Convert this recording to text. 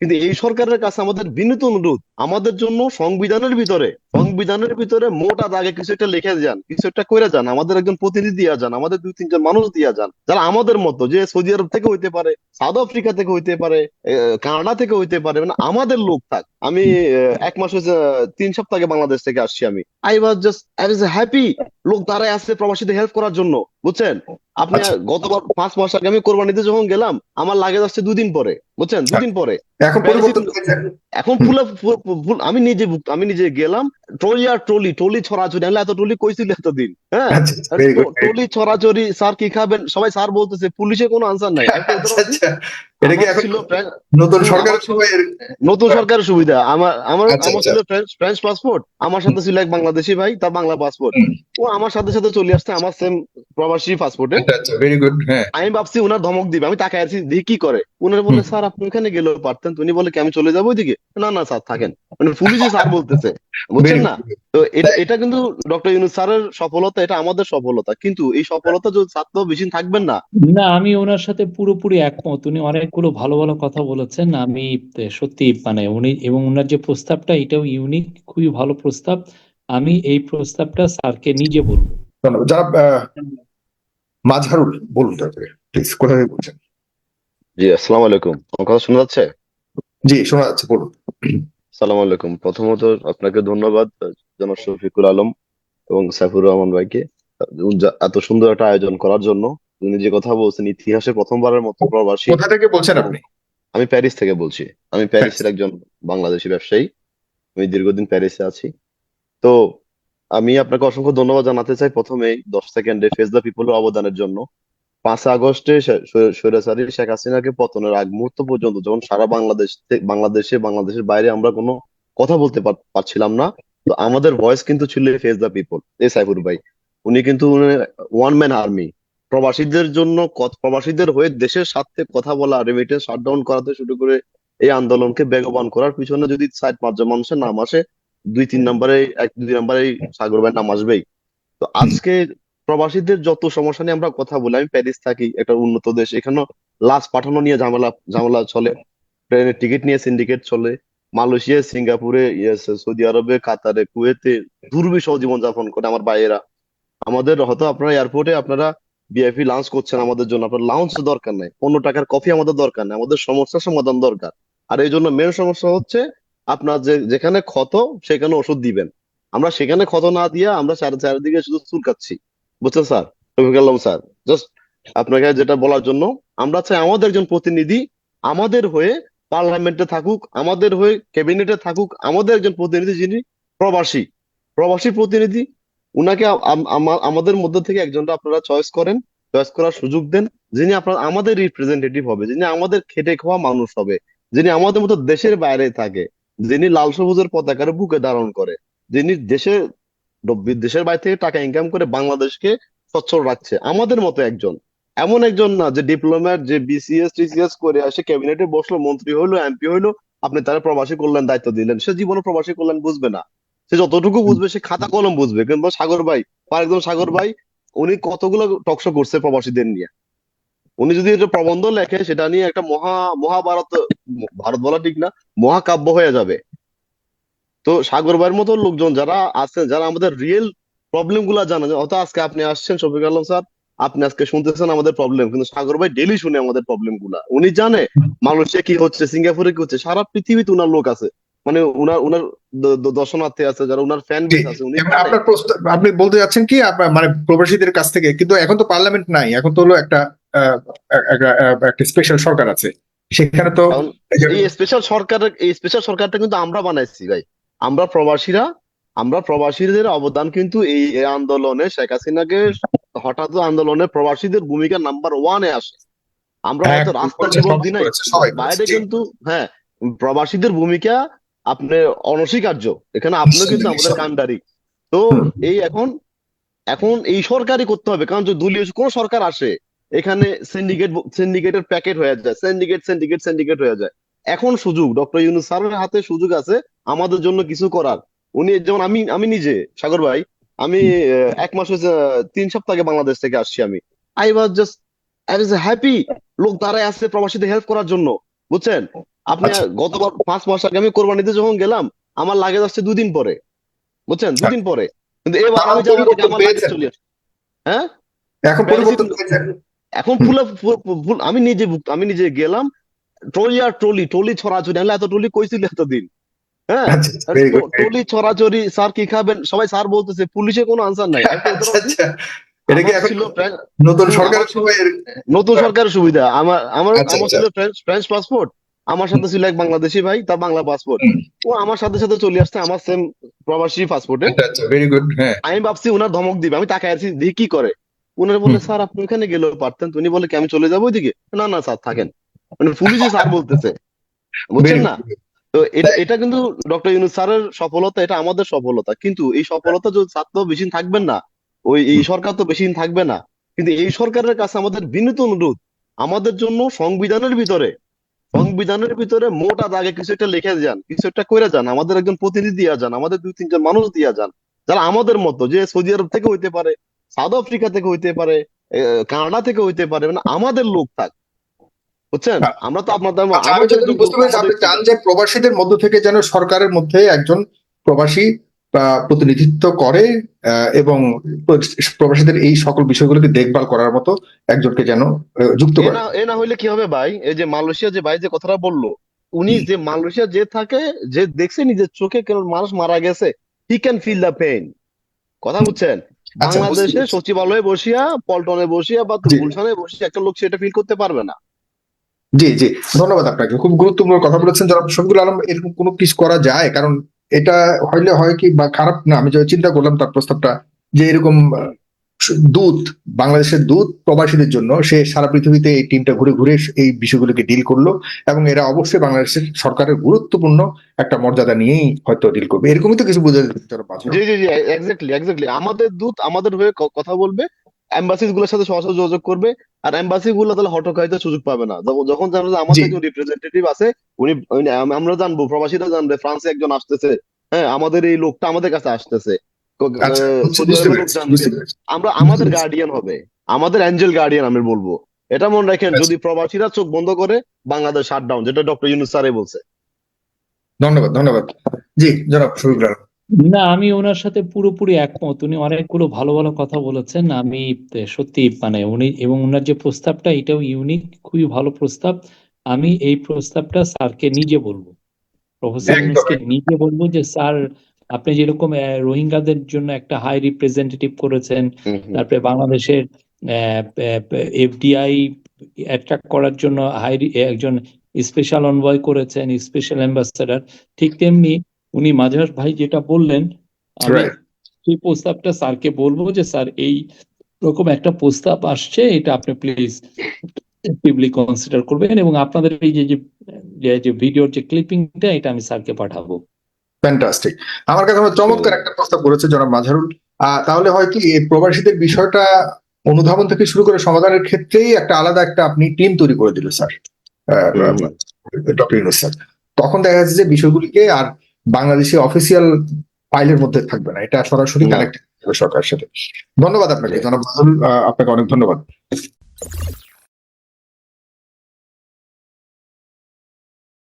কিন্তু এই সরকারের কাছে আমাদের বিনীত অনুরোধ, আমাদের জন্য সংবিধানের ভিতরে সংবিধানের ভিতরে মোটা দাগে কিছু একটা লিখে যান, কিছু একটা করে যান, আমাদের একজন প্রতিনিধি দিয়া যান, আমাদের দুই, তিনজন মানুষ দিয়া যান, যারা আমাদের মতো যে সৌদি আরব থেকে হইতে পারে, সাউথ আফ্রিকা থেকে হইতে পারে কানাডা থেকে হইতে পারে মানে আমাদের লোক থাক আমি এক মাস হয়েছে তিন সপ্তাহ আগে বাংলাদেশ থেকে আসছি আমি। I was just I was happy লোক দাঁড়ায় আছে প্রবাসীদের হেল্প করার জন্য বুঝছেন? আপনি আচ্ছা। গতবার পাঁচ মাস আগে আমি কোরবানিতে যখন গেলাম আমার লাগে যাচ্ছে দুদিন পরে বুঝছেন? দুদিন পরে। এখন পরিবর্তন এখন ফুল আমি নিজে আমি নিজে গেলাম ট্রলি আর ট্রলি ট্রলি ছড়াছড়ি আমি এত ট্রলি কইছিল এতদিন হ্যাঁ? আচ্ছা ট্রলি ছড়াছড়ি স্যার কি খাবেন? সবাই স্যার বলতেছে পুলিশে কোনো আনসার নাই। আচ্ছা আচ্ছা এটা কি এখন নতুন সরকারের নতুন সুবিধা। আমার আমার আমার। ছিল ফ্রেঞ্চ পাসপোর্ট আমার সাথে ছিল এক বাংলাদেশি ভাই তার বাংলা পাসপোর্ট ও আমার সাথে সাথে চলে আসছে আমার সেম প্রবাসী পাসপোর্টে ভেরি গুড হ্যাঁ। আমি ভাবছি উনার ধমক দিবে আমি তাকায় আছি দেখি কি করে। উনার বলে স্যার আপনি ওখানে গেলেও পারতেন। উনি বলে কি আমি চলে যাব ওইদিকে? না না স্যার থাকেন। মানে পুলিশে স্যার বলতেছে। না। তো এটা এটা কিন্তু ডক্টর ইউনুস স্যারের সফলতা এটা আমাদের সফলতা। কিন্তু এই সফলতা যদি ছাত্র বেশি থাকবেন না। না আমি ওনার সাথে পুরোপুরি একমত। উনি অনেকগুলো ভালো ভালো কথা বলেছেন। আমি সত্যি মানে উনি এবং ওনার যে প্রস্তাবটা এটাও ইউনিক খুবই ভালো প্রস্তাব। আমি এই প্রস্তাবটা স্যারকে নিজে বলব। যারা আহ, মাঝহারুল বলুন তারপরে প্লিজ কোথা থেকে বলছেন? জি আসসালামু আলাইকুম। আমার কথা শোনা যাচ্ছে? জি শোনা যাচ্ছে বলুন। সালাম আলাইকুম। প্রথমত আপনাকে ধন্যবাদ জনাব শফিকুল আলম এবং সাইফুর রহমান ভাইকে এত সুন্দর একটা আয়োজন করার জন্য। উনি যে কথা বলছেন ইতিহাসে প্রথমবারের মতো প্রবাসী। কোথা থেকে বলছেন আপনি? আমি প্যারিস থেকে বলছি। আমি প্যারিসের একজন বাংলাদেশি ব্যবসায়ী। আমি দীর্ঘদিন প্যারিসে আছি। তো আমি আপনাকে অসংখ্য ধন্যবাদ জানাতে চাই প্রথমেই দশ সেকেন্ডে ফেস দ্য পিপলের অবদানের জন্য। পাঁচ আগস্টে স্বৈ- স্বৈ- স্বৈরাচারী শেখ হাসিনাকে পতনের আগ মুহূর্ত পর্যন্ত যখন সারা বাংলাদেশ বাংলাদেশে, বাংলাদেশের বাইরে আমরা কোনো কথা বলতে পারছিলাম না, তো আমাদের ভয়েস কিন্তু ছিল ফেস দ্য পিপল এই সাইফুর ভাই। উনি কিন্তু ওয়ান ম্যান আর্মি প্রবাসীদের জন্য প্রবাসীদের হয়ে দেশের স্বার্থে কথা বলা রেমিটেন্স শাটডাউন করাতে শুরু করে এই আন্দোলনকে বেগবান করার পিছনে যদি সাইড পাঁচজন মানুষের নাম আসে, দুই, তিন নম্বরে, এক, দুই নম্বরে সাগর ভাইয়ের নাম আসবেই। তো আজকে প্রবাসীদের যত সমস্যা নিয়ে আমরা কথা বলি, আমি প্যারিস থাকি, একটা উন্নত দেশ এখানে লাশ পাঠানো নিয়ে ঝামেলা ঝামেলা চলে। ট্রেনের টিকিট নিয়ে সিন্ডিকেট চলে। মালয়েশিয়া, সিঙ্গাপুরে সৌদি আরবে, কাতারে, কুয়েতে দুর্বিষহ জীবনযাপন করে আমার ভাইয়েরা। আমাদের হয়তো আপনারা এয়ারপোর্টে আপনারা ভিআইপি লাঞ্চ করছেন আমাদের জন্য, আপনার লাউঞ্জ দরকার নাই। পনেরো টাকার কফি আমাদের দরকার নাই, আমাদের সমস্যার সমাধান দরকার। আর এই জন্য মেন সমস্যা হচ্ছে আপনার যে, যেখানে ক্ষত, সেখানে ওষুধ দিবেন। আমরা সেখানে ক্ষত না দিয়ে আমরা চার, চারিদিকে শুধু চুলকাচ্ছি। বুঝছেন স্যার? স্যার। জাস্ট আপনাকে যেটা বলার জন্য, আমরা চাই আমাদের একজন প্রতিনিধি আমাদের হয়ে পার্লামেন্টে থাকুক, আমাদের হয়ে ক্যাবিনেটে থাকুক, আমাদের একজন প্রতিনিধি যিনি প্রবাসী। প্রবাসী প্রতিনিধি, উনাকে আমাদের মধ্যে থেকে একজনটা আপনারা চয়েস করেন চয়েস করার সুযোগ দেন, যিনি আপনার, আমাদের রিপ্রেজেন্টেটিভ হবে, যিনি আমাদের খেটে খাওয়া মানুষ হবে, যিনি আমাদের মতো দেশের বাইরে থাকে, যিনি লাল সবুজের পতাকার বুকে ধারণ করে, যিনি দেশের দেশের বাইরে থেকে টাকা ইনকাম করে বাংলাদেশকে সচ্ছল রাখছে। আমাদের মতো একজন। এমন একজন না যে ডিপ্লোম্যাট যে বিসিএস টিসিএস করে আসে ক্যাবিনেটে বসল, মন্ত্রী হইল এমপি হইল, আপনি তারা প্রবাসী কল্যাণ দায়িত্ব দিলেন। সে জীবনে প্রবাসী কল্যাণ বুঝবে না। সে যতটুকু বুঝবে, সে খাতা কলম বুঝবে। কিন্তু সাগর ভাই আর একদম সাগর ভাই, উনি কতগুলো টকশো করছে প্রবাসীদের নিয়ে। উনি যদি একটা প্রবন্ধ লেখে, সেটা নিয়ে একটা মহা, মহাভারত, ভারত বলা ঠিক না, মহাকাব্য হয়ে যাবে। তো সাগর ভাইয়ের মতো লোকজন যারা আছেন যারা আমাদের রিয়েল প্রবলেমগুলা জানে হয়তো আজকে আপনি আসছেন শফিক আলম স্যার আপনি আজকে শুনতেছেন আমাদের প্রবলেম কিন্তু সাগর ভাই ডেলি শুনে আমাদের প্রবলেমগুলা। উনি জানে মালয়েশিয়া কি হচ্ছে সিঙ্গাপুরে কি হচ্ছে সারা পৃথিবীতে উনার লোক আছে। মানে উনার উনার দর্শনার্থী আছে যারা উনার ফ্যান বেস আছে উনি আপনার প্রস্তাব আপনি বলতে যাচ্ছেন কি মানে প্রবাসীদের কাছ থেকে কিন্তু এখন তো পার্লামেন্ট নাই এখন তো হলো একটা একটা স্পেশাল সরকার আছে। সেখানে তো এই স্পেশাল সরকারের এই স্পেশাল সরকারটা কিন্তু আমরা বানাইছি ভাই। আমরা প্রবাসীরা আমরা প্রবাসীদের অবদান কিন্তু এই আন্দোলনে শেখ হাসিনাকে হঠাৎ আন্দোলনে প্রবাসীদের ভূমিকা নাম্বার ওয়ানে আসে। আমরা হ্যাঁ, হয়তো রাস্তা সবাই করেছে, বাইরে কিন্তু হ্যাঁ প্রবাসীদের ভূমিকা আপনার অনস্বীকার্য। এখানে আপনিও কিন্তু আমাদের কান্ডারি তো এই এখন এখন এই সরকারই করতে হবে কারণ যদি দলীয় কোন সরকার আসে এখানে সিন্ডিকেট সিন্ডিকেটের প্যাকেট হয়ে যায় সিন্ডিকেট সিন্ডিকেট সিন্ডিকেট হয়ে যায়। এখন সুযোগ ডক্টর ইউনুস স্যারের হাতে সুযোগ আছে আমাদের জন্য কিছু করার। উনি যেমন আমি আমি নিজে সাগর ভাই আমি এক মাস হয়েছে তিন সপ্তাহে বাংলাদেশ থেকে আসছি আমি। I was just I was happy লোক দাঁড়ায় আসছে প্রবাসীদের হেল্প করার জন্য বুঝছেন? আপনি আচ্ছা। গতবার পাঁচ মাস আগে আমি কোরবানিতে যখন গেলাম আমার লাগেজ আসছে দুদিন পরে বুঝছেন? দুদিন পরে। কিন্তু এবার আমি যাওয়ার আগে আমার লাগেজ চলে আসছে। হ্যাঁ? এখন পরিবর্তন এখন ফুল আমি নিজে আমি নিজে গেলাম ট্রলি আর ট্রলি ট্রলি ছড়াছড়ি নাহলে এত ট্রলি কইছিল এতদিন? হ্যাঁ? আচ্ছা গুড ট্রলি ছড়াছড়ি স্যার কি খাবেন? সবাই স্যার বলতেছে কোনো আনসার নাই। আমি তো ওদের আচ্ছা। আচ্ছা এটা কি এখন নতুন সরকারের আমার- সময় এর- নতুন সরকারের সুবিধা। আমার আমার আচ্ছা, আমার আচ্ছা। ছিল ফ্রেঞ্চ ফ্রেঞ্চ পাসপোর্ট আমার সাথে ছিল এক বাংলাদেশি ভাই তার বাংলা পাসপোর্ট ও আমার সাথে সাথে চলে আসছে আমার সেম প্রবাসী পাসপোর্টে আচ্ছা আচ্ছা ভেরি গুড হ্যাঁ। আমি ভাবছি উনার ধমক দিবে। আমি তাকায় আছি দেখি কি করে। উনার বলে স্যার আপনি ওখানে গেলেও পারতেন। উনি বলে কি আমি চলে যাব ওইদিকে? না না স্যার থাকেন। মানে পুলিশে স্যার বলতেছে। বুঝছেন না? তো এটা এটা কিন্তু ডক্টর ইউনুস স্যারের সফলতা এটা আমাদের সফলতা। কিন্তু এই সফলতা যদি ছাত্র বেশি থাকবেন না ওই এই সরকার তো বেশি থাকবে না। কিন্তু এই সরকারের কাছে আমাদের বিনীত অনুরোধ আমাদের জন্য সংবিধানের ভিতরে সংবিধানের ভিতরে মোটা দাগে কিছু একটা লিখে যান কিছু একটা করে যান আমাদের একজন প্রতিনিধি দিয়া যান আমাদের দুই তিনজন মানুষ দিয়া যান যারা আমাদের মতো যে সৌদি আরব থেকে হইতে পারে সাউথ আফ্রিকা থেকে হইতে পারে কানাডা থেকে হইতে পারে মানে আমাদের লোক থাক। বুঝছেন? আমরা তো আপনাদের আচ্ছা, আমি যতটুকু বুঝতে পেরেছি আপনি চান যে প্রবাসীদের মধ্য থেকে যেন সরকারের মধ্যে একজন প্রবাসী আহ, প্রতিনিধিত্ব করে আহ, এবং প্রবাসীদের এই সকল বিষয়গুলোকে দেখভাল করার মতো একজনকে যেন যুক্ত করে। এ না হইলে কি হবে ভাই? এই যে মালয়েশিয়া যে ভাই যে কথাটা বলল উনি যে মালয়েশিয়া যে থাকে যে দেখছে নিজের চোখে কেন মানুষ মারা গেছে he can feel the pain কথা বুঝছেন? আচ্ছা, বাংলাদেশে সচিবালয়ে বসিয়া পল্টনে বসিয়া বা। গুলশানে বসিয়া একটা লোক সেটা ফিল করতে পারবে না। জি জি। ধন্যবাদ আপনাকে। খুব গুরুত্বপূর্ণ কথা বলেছেন যারা শফিকুল আলম। এরকম কোনো কিছু করা যায়? কারণ এটা হইলে হয় কি বা খারাপ না, আমি চিন্তা করলাম তার প্রস্তাবটা যে এরকম দূত, বাংলাদেশের দূত প্রবাসীদের জন্য সে সারা পৃথিবীতে এই টিমটা ঘুরে ঘুরে এই বিষয়গুলোকে ডিল করল এবং এরা অবশ্যই বাংলাদেশের সরকারের গুরুত্বপূর্ণ একটা মর্যাদা নিয়েই হয়তো ডিল করবে। এরকমই তো কিছু বোঝা যাচ্ছে জি জি জি এক্স্যাক্টলি এক্স্যাক্টলি আমাদের দূত আমাদের হয়ে কথা বলবে। এম্বাসিজগুলোর সাথে সরাসরি যোগাযোগ করবে আর এম্বাসি গুলো তাহলে হটকাইতে সুযোগ পাবে না। যখন- যখন জানবে যে আমাদের একজন রিপ্রেজেন্টেটিভ আছে উনি আমরা জানব প্রবাসীরা জানবে ফ্রান্সে একজন আসতেছে হ্যাঁ আমাদের এই লোকটা আমাদের কাছে আসতেছে। আচ্ছা আমরা আমাদের গার্ডিয়ান হবে আমাদের অ্যাঞ্জেল গার্ডিয়ান আমি বলব। এটা মনে রাখেন আচ্ছা। যদি প্রবাসীরা চোখ বন্ধ করে বাংলাদেশ শাটডাউন যেটা ডক্টর ইউনুস স্যারে বলছে। ধন্যবাদ ধন্যবাদ। জি জনাব আলম না আমি ওনার সাথে পুরোপুরি একমত। উনি অনেকগুলো ভালো ভালো কথা বলেছেন। আমি সত্যি মানে উনি এবং ওনার যে প্রস্তাবটা এটাও ইউনিক খুবই ভালো প্রস্তাব। আমি এই প্রস্তাবটা স্যারকে নিজে বলব। প্রফেসর ইউনুসকে নিজে বলব যে স্যার আপনি যেরকম রোহিঙ্গাদের জন্য একটা হাই রিপ্রেজেন্টেটিভ করেছেন। তারপরে বাংলাদেশের এফডিআই অ্যাট্রাক্ট করার জন্য হাই একজন স্পেশাল অনবয় করেছেন স্পেশাল অ্যাম্বাসেডার ঠিক তেমনি উনি মাঝার ভাই যেটা বললেন আমি সেই প্রস্তাবটা স্যারকে বলব যে স্যার এই রকম একটা প্রস্তাব আসছে এটা আপনি প্লিজ অ্যাক্টিভলি কনসিডার করবেন এবং আপনাদের এই যে যে- ভিডিওর যে ক্লিপিংটা এটা আমি স্যারকে পাঠাবো। ফ্যান্টাস্টিক আমার কাছে চমৎকার একটা প্রস্তাব করেছে জনাব মাঝারুল। আহ, তাহলে হয় কি এই প্রবাসীদের বিষয়টা অনুধাবন থেকে শুরু করে সমাধানের ক্ষেত্রেই একটা আলাদা একটা আপনি টিম তৈরি করে দিল স্যার। Doctor Yunus sir. তখন দেখা যাচ্ছে যে বিষয়গুলিকে আর বাংলাদেশি অফিসিয়াল ফাইলের মধ্যে থাকবে না। এটা সরাসরি। কানেক্ট সরকারের সাথে। ধন্যবাদ আপনাকে। জনাব আহ, আপনাকে অনেক ধন্যবাদ।